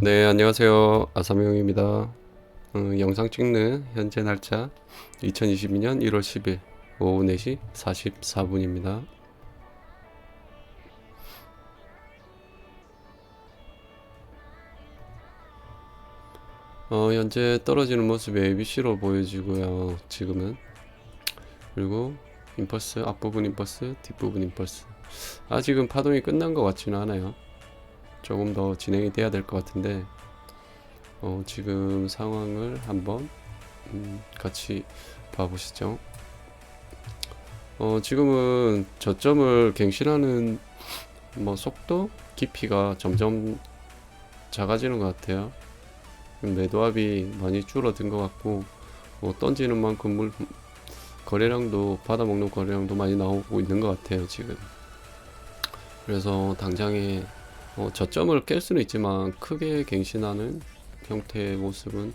네, 안녕하세요. 아사명입니다. 어, 영상 찍는 현재 날짜 2022년 1월 10일 오후 4시 44분입니다. 어, 현재 떨어지는 모습이 ABC로 보여지고요. 지금은 그리고 임펄스 앞부분 임펄스 뒷부분 임펄스 아직은 파동이 끝난 것 같지는 않아요. 조금 더 진행이 돼야 될 것 같은데 어, 지금 상황을 한번 음, 같이 봐보시죠. 어, 지금은 저점을 갱신하는 뭐 속도, 깊이가 점점 작아지는 것 같아요. 매도압이 많이 줄어든 것 같고 뭐 던지는 만큼 물 거래량도 받아먹는 거래량도 많이 나오고 있는 것 같아요 지금. 그래서 당장에 어, 저점을 깰 수는 있지만 크게 갱신하는 형태의 모습은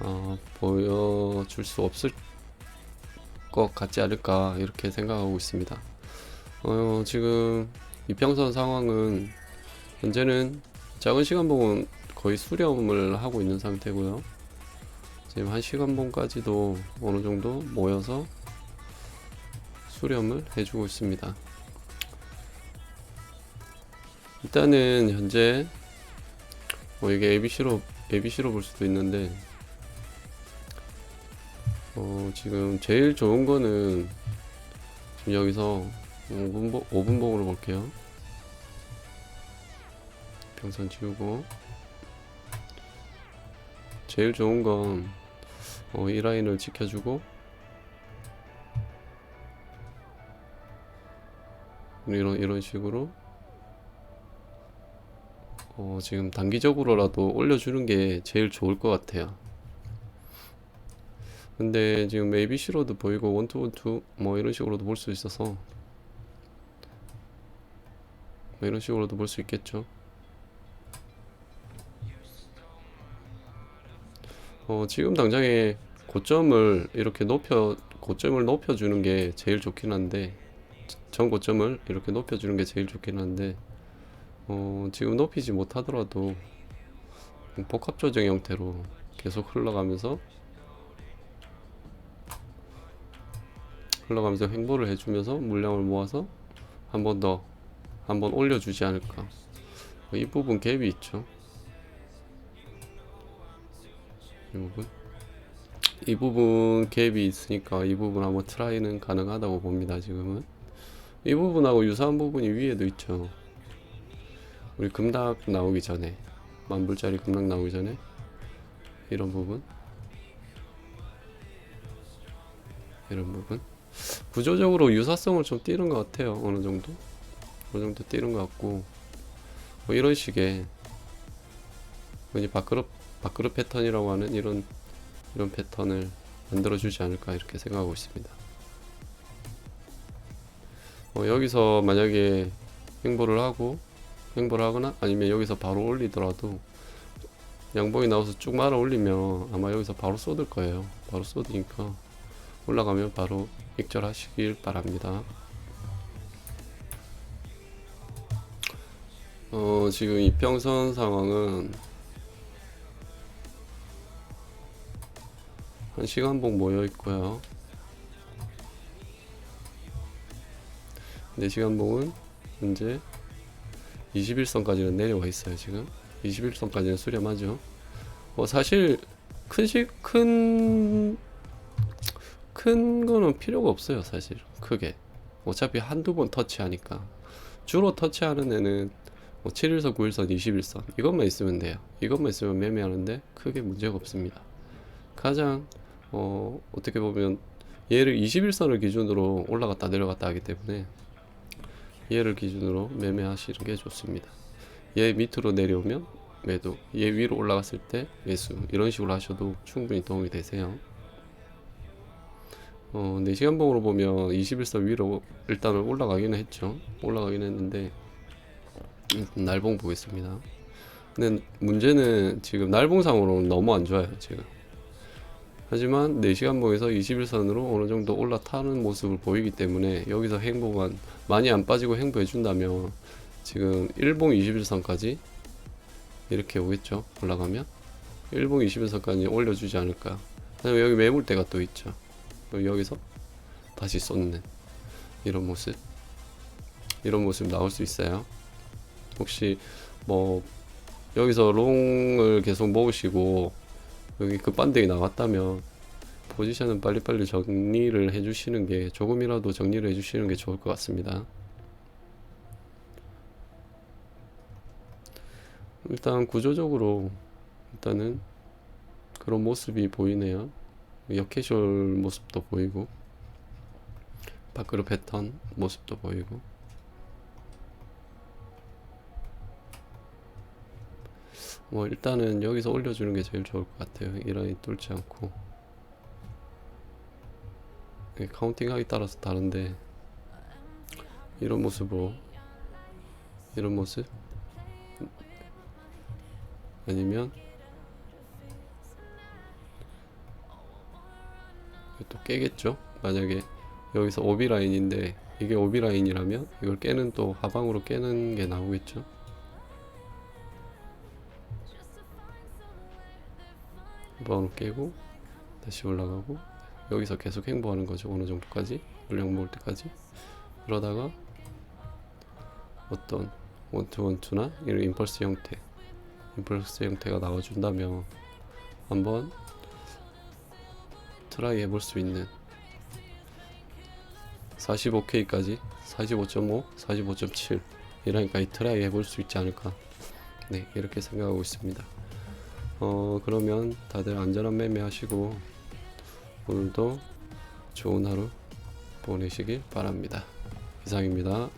어, 보여줄 수 없을 것 같지 않을까 이렇게 생각하고 있습니다. 어, 지금 이평선 상황은 현재는 작은 시간봉은 거의 수렴을 하고 있는 상태고요. 지금 한 시간봉까지도 어느 정도 모여서 수렴을 해주고 있습니다. 일단은 현재 어, 이게 ABC로 ABC로 볼 수도 있는데 어, 지금 제일 좋은 거는 지금 여기서 5분, 5분봉으로 볼게요. 평선 지우고 제일 좋은 건 어, 이 라인을 지켜주고 이런 이런 식으로 어, 지금 단기적으로라도 올려주는 게 제일 좋을 것 같아요. 근데 지금 ABC로도 보이고 원투 원투 뭐 이런 식으로도 볼 수 있어서 뭐 이런 식으로도 볼 수 있겠죠. 어, 지금 당장에 고점을 이렇게 높여 고점을 높여주는 게 제일 좋긴 한데 전 고점을 이렇게 높여주는 게 제일 좋긴 한데 어, 지금 높이지 못하더라도 복합 조정 형태로 계속 흘러가면서 흘러가면서 횡보를 해주면서 물량을 모아서 한 번 더 한 번 올려주지 않을까. 이 부분 갭이 있죠. 이 부분? 이 부분 갭이 있으니까 이 부분 한번 트라이는 가능하다고 봅니다 지금은. 이 부분하고 유사한 부분이 위에도 있죠 우리 금락 나오기 전에 만불짜리 금락 나오기 전에 이런 부분? 이런 부분? 구조적으로 유사성을 좀 띄는 것 같아요 어느 정도? 어느 정도 띄는 것 같고 뭐 이런 식의 이제 밥그릇 밥그릇 패턴이라고 하는 이런 이런 패턴을 만들어 주지 않을까 이렇게 생각하고 있습니다. 어, 여기서 만약에 행보를 하고 행보를 하거나 아니면 여기서 바로 올리더라도 양봉이 나와서 쭉 말아 올리면 아마 여기서 바로 쏟을 거예요. 바로 쏟으니까 올라가면 바로 익절하시길 바랍니다. 어, 지금 이평선 상황은 한 시간봉 모여 있고요. 4시간봉은 현재 21선까지는 내려와 있어요, 지금. 21선까지는 수렴하죠. 뭐 사실 큰 시, 큰, 큰 거는 필요가 없어요, 사실. 크게. 어차피 한두 번 터치하니까. 주로 터치하는 애는 뭐 7일선, 9일선, 21선. 이것만 있으면 돼요. 이것만 있으면 매매하는데 크게 문제가 없습니다. 가장, 어, 어떻게 보면 얘를 21선을 기준으로 올라갔다 내려갔다 하기 때문에 얘를 기준으로 매매하시는 게 좋습니다. 얘 밑으로 내려오면 매도, 얘 위로 올라갔을 때 매수 이런 식으로 하셔도 충분히 도움이 되세요. 어, 4시간 봉으로 보면 21선 위로 일단은 올라가기는 했죠. 올라가긴 했는데 일단 날봉 보겠습니다. 근데 문제는 지금 날봉상으로는 너무 안 좋아요, 지금. 하지만 4시간 봉에서 21선으로 어느 정도 올라타는 모습을 보이기 때문에 여기서 행보만 많이 안 빠지고 행보해 준다면 지금 1봉 21선까지 이렇게 오겠죠? 올라가면? 일봉 20일선까지 올려주지 않을까? 그다음에 여기 매물대가 또 있죠. 여기서 다시 쏟는 이런 모습 이런 모습 나올 수 있어요. 혹시 뭐 여기서 롱을 계속 모으시고 여기 급반등이 나왔다면 포지션은 빨리빨리 정리를 해주시는 게 조금이라도 정리를 해주시는 게 좋을 것 같습니다. 일단 구조적으로 일단은 그런 모습이 보이네요. 역캐주얼 모습도 보이고 밖으로 패턴 모습도 보이고 뭐 일단은 여기서 올려주는 게 제일 좋을 것 같아요. 이 라인 뚫지 않고 이게 카운팅하기 따라서 다른데 이런 모습으로 이런 모습 아니면 또 깨겠죠? 만약에 여기서 오비 라인인데 이게 오비 라인이라면 이걸 깨는 또 하방으로 깨는 게 나오겠죠? 방으로 깨고 다시 올라가고 여기서 계속 행보하는 거죠. 어느 정도까지? 물량 모을 때까지? 그러다가 어떤 원투 원투나 이런 임펄스 형태 임펄스 형태가 나와준다면 한번 트라이 해볼 수 있는 45K까지 45.5, 45.7 이라니까지 트라이 해볼 수 있지 않을까. 네 이렇게 생각하고 있습니다 어 그러면 다들 안전한 매매 하시고 오늘도 좋은 하루 보내시길 바랍니다. 이상입니다